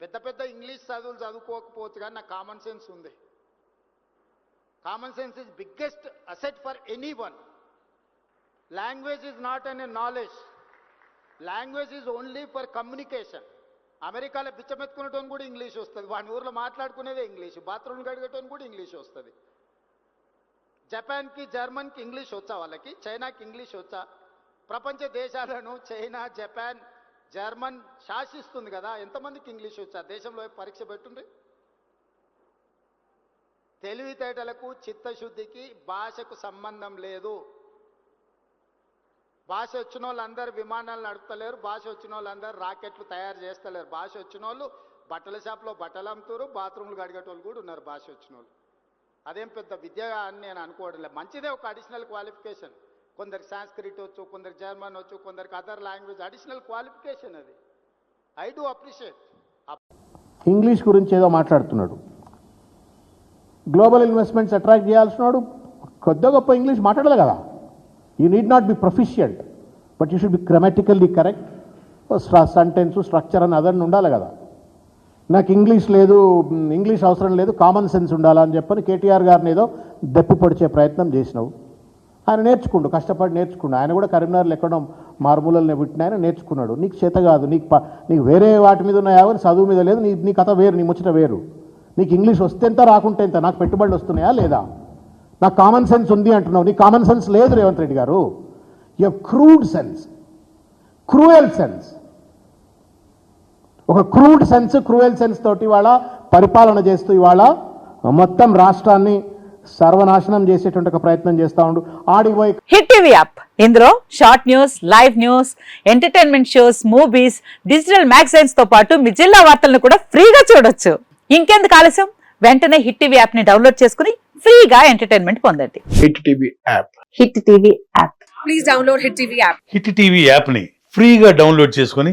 పెద్ద పెద్ద ఇంగ్లీష్ చదువులు చదువుకోకపోవచ్చు కానీ నాకు కామన్ సెన్స్ ఉంది. Common sense is biggest asset for any one language is not an a knowledge language is only for communication అమెరికాలో బిచ్చమెత్తుకునేటోని కూడా ఇంగ్లీష్ వస్తుంది వాని ఊర్లో మాట్లాడుకునేదే ఇంగ్లీష్ బాత్రూమ్ కడిగేటోని కూడా ఇంగ్లీష్ వస్తుంది జపాన్కి జర్మన్కి ఇంగ్లీష్ వచ్చా వాళ్ళకి? చైనాకి ఇంగ్లీష్ వచ్చా? ప్రపంచ దేశాలను చైనా జపాన్ జర్మన్ శాసిస్తుంది కదా ఎంతమందికి ఇంగ్లీష్ వచ్చా? దేశంలో పరీక్ష పెట్టుండ్రి? తెలివితేటలకు చిత్తశుద్ధికి భాషకు సంబంధం లేదు. భాష వచ్చిన వాళ్ళందరూ విమానాలు నడుపుతలేరు భాష వచ్చిన వాళ్ళందరూ రాకెట్లు తయారు చేస్తలేరు. భాష వచ్చిన వాళ్ళు బట్టల షాప్లో బట్టలు అమ్ముతారు బాత్రూమ్లు కడిగేటోళ్ళు కూడా ఉన్నారు భాష వచ్చిన వాళ్ళు అదేం పెద్ద విద్య అని నేను అనుకోవడం లేదు. మంచిదే ఒక అడిషనల్ క్వాలిఫికేషన్. కొందరికి సాంస్క్రిట్ వచ్చు కొందరికి జర్మన్ వచ్చు కొందరికి అదర్ లాంగ్వేజ్ అడిషనల్ క్వాలిఫికేషన్ అది. ఐ డూ అప్రిషియేట్ ఇంగ్లీష్ గురించి ఏదో మాట్లాడుతున్నాడు. గ్లోబల్ ఇన్వెస్ట్మెంట్స్ అట్రాక్ట్ చేయాల్సినాడు కొద్ది గొప్ప ఇంగ్లీష్ మాట్లాడాలి కదా. You need not be proficient but you should be grammatically correct sentence structure అని అదన్నీ ఉండాలి కదా. నాకు ఇంగ్లీష్ లేదు ఇంగ్లీష్ అవసరం లేదు కామన్ సెన్స్ ఉండాలని చెప్పని కేటీఆర్ గారిని ఏదో దెప్పి పొడిచే ప్రయత్నం చేసినావు. ఆయన నేర్చుకుండు కష్టపడి నేర్చుకుండు. ఆయన కూడా కరీంనగర్లో ఎక్కడం మారుమూలలో పుట్టిన ఆయన నేర్చుకున్నాడు. నీకు చేత కాదు నీకు నీకు వేరే వాటి మీద ఉన్నాయా కానీ చదువు మీద లేదు నీ నీ కథ వేరు నీ ముచ్చట వేరు. నీకు ఇంగ్లీష్ వస్తే ఎంత రాకుంటే ఎంత నాకు పెట్టుబడులు వస్తున్నాయా లేదా? నాకు కామన్ సెన్స్ ఉంది అంటున్నావు. నీకు కామన్ సెన్స్ లేదు రేవంత్ రెడ్డి గారు. You crude sense cruel sense ఒక క్రూడ్ సెన్స్ క్రూయల్ సెన్స్ తోటి ఇవాళ పరిపాలన చేస్తూ ఇవాళ మొత్తం రాష్ట్రాన్ని సర్వనాశనం చేసేటువంటి ఒక ప్రయత్నం చేస్తూ ఉండు. ఆడికి పోయి హిట్ టీవీ యాప్. ఇందులో short news live news entertainment shows movies digital మ్యాగజైన్స్తో పాటు మీ జిల్లా వార్తలను కూడా ఫ్రీగా చూడొచ్చు. ఇంకెందుకు ఆలస్యం? వెంటనే హిట్ టీవీ యాప్ని డౌన్లోడ్ చేసుకుని ఫ్రీగా ఎంటర్టైన్మెంట్ పొందండి. Hit TV app. Hit TV app. Please download Hit TV app. Hit TV యాప్ని ఫ్రీగా డౌన్లోడ్ చేసుకొని